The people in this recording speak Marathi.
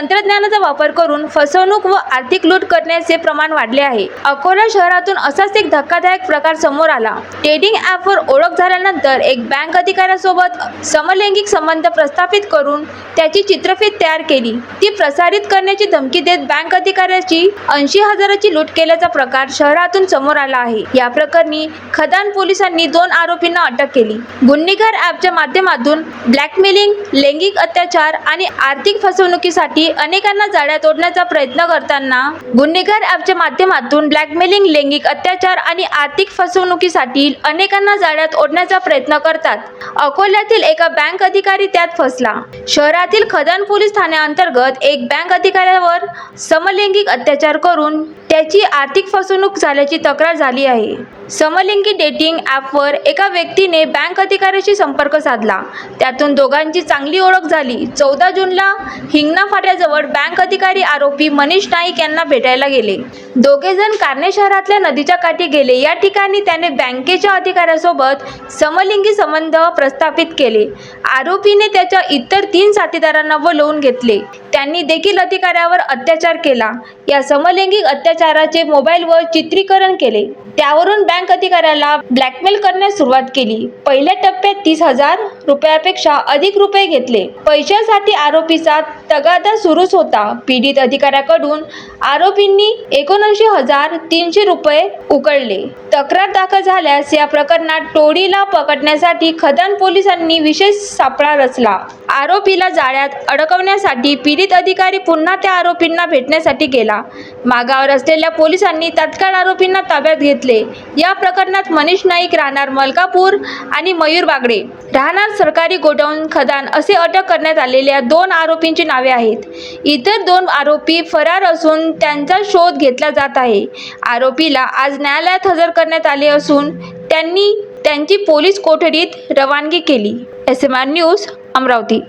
तंत्रज्ञानाचा वापर करून फसवणूक व आर्थिक लूट करण्याचे प्रमाण वाढले आहे. अकोला शहरातून असाच एक धक्कादायक प्रकार समोर आला. डेटिंग ॲपवर ओळख झाल्यानंतर एक बँक अधिकाऱ्यासोबत समलैंगिक संबंध प्रस्थापित करून त्याची चित्रफित तयार केली. ती प्रसारित करण्याची धमकी देत बँक अधिकाऱ्याची ऐंशी हजाराची लूट केल्याचा प्रकार शहरातून समोर आला आहे. या प्रकरणी खदान पोलिसांनी दोन आरोपींना अटक केली. गुन्हेगार ॲपच्या माध्यमातून ब्लॅकमेलिंग लैंगिक अत्याचार आणि आर्थिक फसवणुकीसाठी अनेकांना जाळ्यात ओढण्याचा प्रयत्न करताना गुन्हेगार ॲपच्या माध्यमातून ब्लॅकमेलिंग लैंगिक अत्याचार आणि आर्थिक फसवणुकीसाठी अनेकांना जाळ्यात ओढण्याचा प्रयत्न करतात. अकोल्यातील एका बँक अधिकारी त्यात फसला. शहरातील खदान पोलीस ठाण्याअंतर्गत एक बँक अधिकाऱ्यावर समलैंगिक अत्याचार करून त्याची आर्थिक फसवणूक झाल्याची तक्रार झाली आहे. समलिंगी डेटिंग ॲपवर एका व्यक्तीने बँक अधिकाऱ्याशी संपर्क साधला. त्यातून दोघांची चांगली ओळख झाली. चौदा जूनला हिंगणा फाट्याजवळ बँक अधिकारी आरोपी मनीष नाईक यांना भेटायला गेले. दोघे जण कारणे शहरातल्या नदीच्या काठी गेले. या ठिकाणी त्याने बँकेच्या अधिकाऱ्यासोबत समलिंगी संबंध प्रस्थापित केले. आरोपीने त्याच्या इतर तीन साथीदारांना बोलवून घेतले. त्यांनी देखील अधिकाऱ्यावर अत्याचार केला. या समलैंगिक अत्याचाराचे मोबाईलवर चित्रीकरण केले. त्यावरून बँक अधिकाऱ्याला ब्लॅकमेल करण्यास सुरुवात केली. पहिल्या टप्प्यात तीस हजार रुपयापेक्षा अधिक रुपये घेतले. पैशासाठी आरोपीचा तगादा सुरूच होता. पीडित अधिकाऱ्याकडून आरोपींनी एकोणऐंशी हजार तीनशे रुपये उकळले. तक्रार दाखल झाल्यास या प्रकरणात टोळीला पकडण्यासाठी खदान पोलिसांनी विशेष सापळा रचला. आरोपीला जाळ्यात अडकवण्यासाठी पीडित अधिकारी पुन्हा त्या आरोपींना भेटण्यासाठी गेला. मागावर असलेल्या पोलिसांनी तत्काळ आरोपींना ताब्यात घेतले. या प्रकरणात मनीष नाईक राहणार मलकापूर आणि मयूर बागडे. राहणार सरकारी गोडाऊन खदान असे अटक करण्यात आलेल्या दोन आरोपींची नावे आहेत. इतर दोन आरोपी फरार असून त्यांचा शोध घेतला जात आहे. आरोपीला आज न्यायालयात हजर करण्यात आले असून त्यांनी त्यांची पोलीस कोठडीत रवानगी केली. S M R news Amravati.